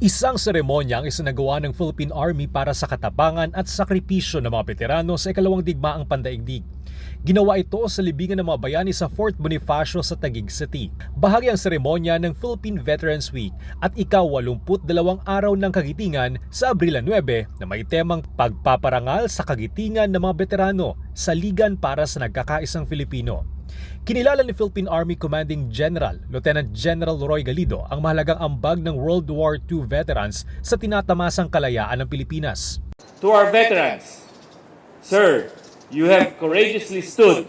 Isang seremonya ang isinagawa ng Philippine Army para sa katapangan at sakripisyo ng mga veterano sa ikalawang digmaang pandaigdig. Ginawa ito sa libingan ng mga bayani sa Fort Bonifacio sa Taguig City. Bahagi ang seremonya ng Philippine Veterans Week at ika-82 araw ng kagitingan sa Abril 9 na may temang pagpaparangal sa kagitingan ng mga veterano sa ligan para sa nagkakaisang Filipino. Kinilala ni Philippine Army Commanding General Lieutenant General Roy Galido ang mahalagang ambag ng World War II veterans sa tinatamasang kalayaan ng Pilipinas. To our veterans, Sir, you have courageously stood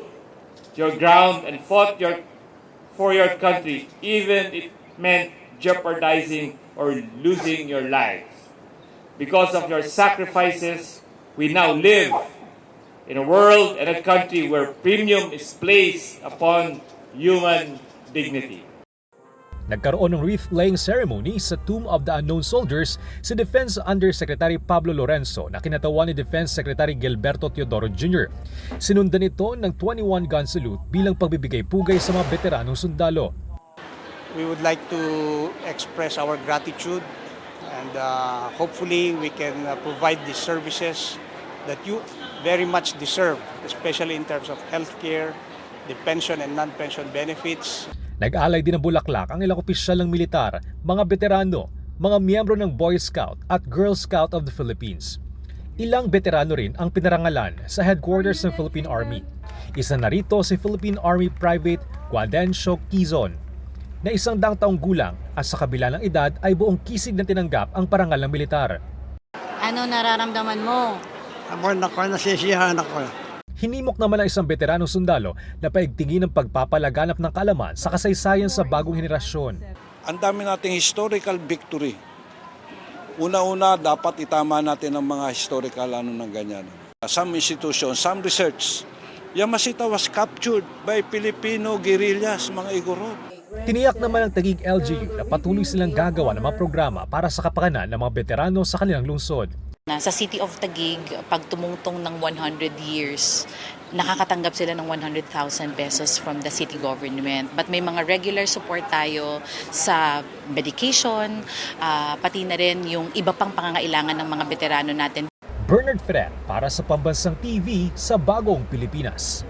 your ground and fought your, for your country, even if it meant jeopardizing or losing your lives. Because of your sacrifices, we now live in a world and a country where premium is placed upon human dignity. Nagkaroon ng wreath-laying ceremony sa Tomb of the Unknown Soldiers si Defense Undersecretary Pablo Lorenzo na kinatawan ni Defense Secretary Gilberto Teodoro Jr. Sinundan ito ng 21 gun salute bilang pagbibigay pugay sa mga veteranong sundalo. We would like to express our gratitude and uh, hopefully we can uh, provide the services that you very much deserve, especially in terms of healthcare, the pension and non-pension benefits, Nag-alay din ng bulaklak ang ilang opisyal ng militar, mga veterano, mga miyembro ng Boy Scout at Girl Scout of the Philippines. Ilang veterano rin ang pinarangalan sa headquarters ng Philippine Army. Isa na rito si Philippine Army Private Guadencio Quizon na isang daang taong gulang at sa kabila ng edad ay buong kisig na tinanggap ang parangal ng militar. Ano nararamdaman mo? Ako nako, nasisiyahan ako. Hinimok naman ng isang veteranong sundalo na paigtingin ng pagpapalaganap ng kaalaman sa kasaysayan sa bagong henerasyon. ang dami nating historical victory. Una-una, dapat itama natin ang mga historical ano ng ganyan. Some institutions, some research, Yamashita was captured by Filipino guerrillas, mga igorot. Tiniyak naman ng Tagig LGU na patuloy silang gagawa ng mga programa para sa kapakanan ng mga veterano sa kanilang lungsod. Na sa City of Taguig, pag tumungtong ng 100 years, nakakatanggap sila ng 100,000 pesos from the city government. But may mga regular support tayo sa medication, ah, pati na rin yung iba pang pangangailangan ng mga veterano natin. Bernard Ferrer para sa Pambansang TV sa Bagong Pilipinas.